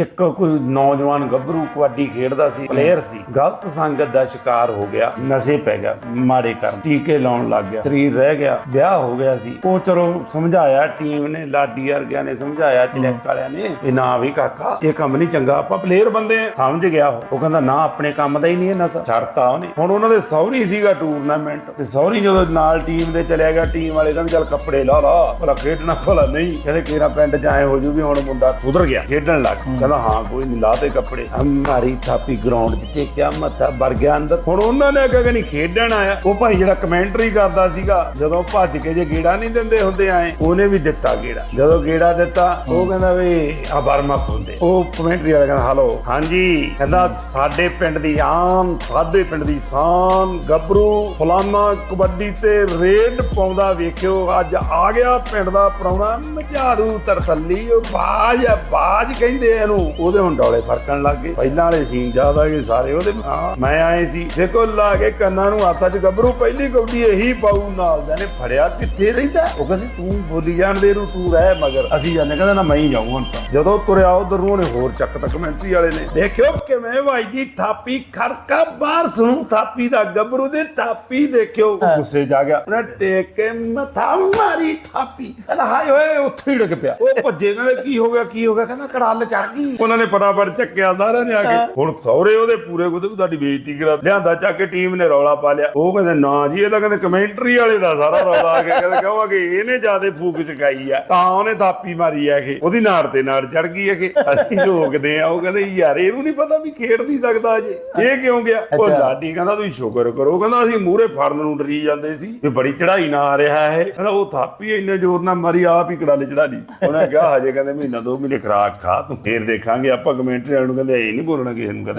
ਇੱਕ ਕੋਈ ਨੌਜਵਾਨ ਗੱਭਰੂ ਕਬੱਡੀ ਖੇਡਦਾ ਸੀ ਪਲੇਅਰ ਸੀ ਗਲਤ ਸੰਗਤ ਦਾ ਸ਼ਿਕਾਰ ਹੋ ਗਿਆ ਨਸ਼ੇ ਪੈ ਗਿਆ ਮਾੜੇ ਕਰਨ ਟੀਕੇ ਲਾਉਣ ਲੱਗ ਗਿਆ ਸਰੀਰ ਰਹਿ ਗਿਆ ਵਿਆਹ ਹੋ ਗਿਆ ਸੀ। ਉਹ ਚਲੋ ਸਮਝਾਇਆ ਟੀਮ ਨੇ ਲਾਡੀ ਵਰਗਿਆਂ ਨੇ ਸਮਝਾਇਆ ਚਲੈਕ ਵਾਲਿਆਂ ਨੇ ਵੀ ਨਾ ਵੀ ਕਾਕਾ ਇਹ ਕੰਮ ਨਹੀਂ ਚੰਗਾ ਆਪਾਂ ਪਲੇਅਰ ਬੰਦੇ ਆ ਸਮਝ ਗਿਆ ਉਹ। ਕਹਿੰਦਾ ਨਾ ਆਪਣੇ ਕੰਮ ਦਾ ਹੀ ਨਹੀਂ ਇਹ ਨਸ਼ਾ ਛੱਡਤਾ ਉਹਨੇ। ਹੁਣ ਉਹਨਾਂ ਦੇ ਸੌਰੀ ਸੀਗਾ ਟੂਰਨਾਮੈਂਟ ਤੇ ਸੌਰੀ ਜਦੋਂ ਨਾਲ ਟੀਮ ਦੇ ਚਲਿਆ ਗਿਆ ਟੀਮ ਵਾਲੇ ਕਹਿੰਦੇ ਚੱਲ ਕੱਪੜੇ ਲਾ ਲਾ ਭਲਾ ਖੇਡਣਾ ਭਲਾ ਨਹੀਂ। ਕਹਿੰਦੇ ਕੇਰਾ ਪਿੰਡ ਆਏ ਹੋ ਜੂ ਵੀ ਹੁਣ ਮੁੰਡਾ ਸੁਧਰ ਗਿਆ ਖੇਡਣ ਲੱਗ। ਕਹਿੰਦਾ, ਹਾਂ, ਕੋਈ ਨਹੀਂ ਲਾ ਦੇ ਕੱਪੜੇ। ਹਮਾਰੀ ਥਾਪੀ ਗਰਾਊਂਡ 'ਚ ਟੇਕਿਆ, ਮੱਥਾ ਵੜ ਗਿਆ ਅੰਦਰ। ਹੁਣ ਉਹਨਾਂ ਨੇ ਅੱਗੇ ਨਹੀਂ ਖੇਡਣ ਆਇਆ। ਉਹ ਭਾਈ ਜਿਹੜਾ ਕਮੈਂਟਰੀ ਕਰਦਾ ਸੀਗਾ, ਜਦੋਂ ਭੱਜ ਕੇ ਜੇ ਗੇੜਾ ਨਹੀਂ ਦਿੰਦੇ ਹੁੰਦੇ ਆਏ, ਉਹਨੇ ਵੀ ਦਿੱਤਾ ਗੇੜਾ। ਜਦੋਂ ਗੇੜਾ ਦਿੱਤਾ, ਉਹ ਕਹਿੰਦਾ ਵੀ, ਆ ਬਰਮਾ ਹੁੰਦੇ। ਉਹ ਕਮੈਂਟਰੀ ਵਾਲਾ ਕਹਿੰਦਾ, ਹਲੋ, ਹਾਂਜੀ। ਕਹਿੰਦਾ, ਸਾਡੇ ਪਿੰਡ ਦੀ ਆਮ, ਸਾਡੇ ਪਿੰਡ ਦੀ ਸ਼ਾਨ, ਗੱਭਰੂ, ਫਲਾਨਾ ਕਬੱਡੀ ਤੇ ਰੇਡ ਪਾਉਂਦਾ ਵੇਖਿਓ। ਅੱਜ ਆ ਗਿਆ ਪਿੰਡ ਦਾ ਪ੍ਰਾਹੁਣਾ ਮਝਾਰੂ ਤਰਤੱਲੀ ਉਹ ਬਾਜ ਆ, ਬਾਜ ਕਹਿੰਦੇ ਇਹਨੂੰ। ਉਹਦੇ ਹੁਣ ਡੋਲੇ ਫਰਕਣ ਲੱਗ ਗਏ। ਪਹਿਲਾਂ ਵਾਲੇ ਸੀਨ ਆ ਗਏ ਸਾਰੇ ਉਹਦੇ ਹਾਂ, ਮੈਂ ਆਏ ਸੀ। ਦੇਖੋ ਲਾ ਕੇ ਕੰਨਾਂ ਨੂੰ ਹੱਥਾਂ 'ਚ ਗੱਭਰੂ ਪਹਿਲੀ ਕਬੱਡੀ ਇਹੀ ਪਾਉ ਨਾਲ ਦਾ ਨੇ ਫੜਿਆ ਕਿੱਥੇ ਰਹਿੰਦਾ? ਉਹ ਕਹਿੰਦੀ ਤੂੰ ਬੋਲੀ ਜਾਣ ਦੇ ਨੂੰ ਤੂੰ ਰਹਿ ਮਗਰ। ਅਸੀਂ ਜਾਂਦੇ ਕਹਿੰਦਾ ਨਾ ਮੈਂ ਹੀ ਜਾਊਂ ਹੁਣ ਤਾਂ। ਜਦੋਂ ਤੁਰਿਆ ਉਧਰ ਨੂੰ ਉਹਨੇ ਹੋਰ ਚੱਕ ਤੱਕ ਕਮੈਂਟਰੀ ਵਾਲੇ ਨੇ। ਦੇਖਿਓ ਕਿਵੇਂ ਵਾਜਦੀ ਥਾਪੀ ਖੜਕਾ ਬਾਹਰ ਸੁਣੂ ਥਾਪੀ ਦਾ ਗੱਭਰੂ ਦੇ ਥਾਪੀ ਦੇਖਿਓ। ਗੁੱਸੇ ਜਾ ਗਿਆ। ਉਹਨੇ ਟੇਕ ਕੇ ਮੱਥਾ ਮਾਰੀ ਥਾਪੀ। ਕਹਿੰਦਾ ਹਾਏ ਓਏ ਉੱਥੇ ਹੀ ਡਿੱਗ ਪਿਆ। ਉਹ ਭੱਜੇ ਕਹਿੰਦੇ ਕੀ ਹੋ ਗਿਆ ਕੀ ਹੋ ਗਿਆ? ਕਹਿੰਦਾ ਕੜਾਲ ਚੜ ਗਈ। ਉਹਨਾਂ ਨੇ ਫਟਾਫਟ ਚੱਕਿਆ ਸਾਰਿਆਂ ਨੇ ਆ ਕੇ। ਹੁਣ ਸਹੁਰੇ ਉਹਦੇ ਪੂਰੇ ਉਹਦੇ ਤੁਹਾਡੀ ਬੇਇੱਜ਼ਤੀ ਕਰਾ ਲਿਆਂਦਾ ਚੱਕ ਕੇ ਟੀਮ ਨੇ ਰੌਲਾ ਪਾ ਲਿਆ। ਉਹ ਕਹਿੰਦੇ ਨਾ ਜੀ ਇਹ ਤਾਂ ਕਹਿੰਦੇ ਕਮੈਂਟਰੀ ਵਾਲੇ ਦਾ ਸਾਰਾ ਰੌਲਾ ਆ ਕੇ ਕਹਿੰਦੇ ਕਹੋਗੇ ਇਹਨੇ ਜਿਆਦੇ ਫੂਕ ਚਕਾਈ ਆ? ਤਾਂ ਉਹਨੇ ਥਾਪੀ ਮਾਰੀ ਆ ਇਹ ਉਹਦੀ ਨਾੜ ਤੇ ਨਾੜ ਚੜ ਗਈ ਇਹ ਅਸੀਂ ਰੋਕਦੇ ਆ। ਉਹ ਕਹਿੰਦੇ ਯਾਰ ਇਹਨੂੰ ਨਹੀਂ ਪਤਾ ਵੀ ਖੇਡ ਨਹੀਂ ਸਕਦਾ ਅਜੇ। ਇਹ ਕਿਉਂ ਗਿਆ? ਉਹ ਲਾਡੀ ਕਹਿੰਦਾ ਤੁਸੀਂ ਸ਼ੁਕਰ ਕਰੋ। ਕਹਿੰਦਾ ਅਸੀਂ ਮੂਹਰੇ ਫੜਨ ਨੂੰ ਡਰੀ ਜਾਂਦੇ ਸੀ ਵੀ ਬੜੀ ਚੜਾਈ ਨਾ ਆ ਰਿਹਾ ਇਹ। ਕਹਿੰਦਾ ਉਹ ਥਾਪੀ ਇੰਨੇ ਜ਼ੋਰ ਨਾਲ ਮਾਰੀ ਆਪ ਹੀ ਕੜਾਲੇ ਚੜਾ ਲਈ। ਉਹਨੇ ਕਿਹਾ ਹਜੇ ਕਹਿੰਦੇ ਮਹੀਨਾ ਦੋ ਮਹੀਨੇ ਖਰਾਕ ਖਾ ਤੂੰ ਫੇਰ ਦੇਖਾਂਗੇ ਆਪਾਂ ਕਮੈਂਟਰੀ ਵਾਲਿਆਂ ਨੂੰ ਕਹਿੰਦੇ ਇਹ ਨਹੀਂ ਬੋਲਣਾ ਕਿਸੇ ਨੂੰ ਕਹਿੰਦੇ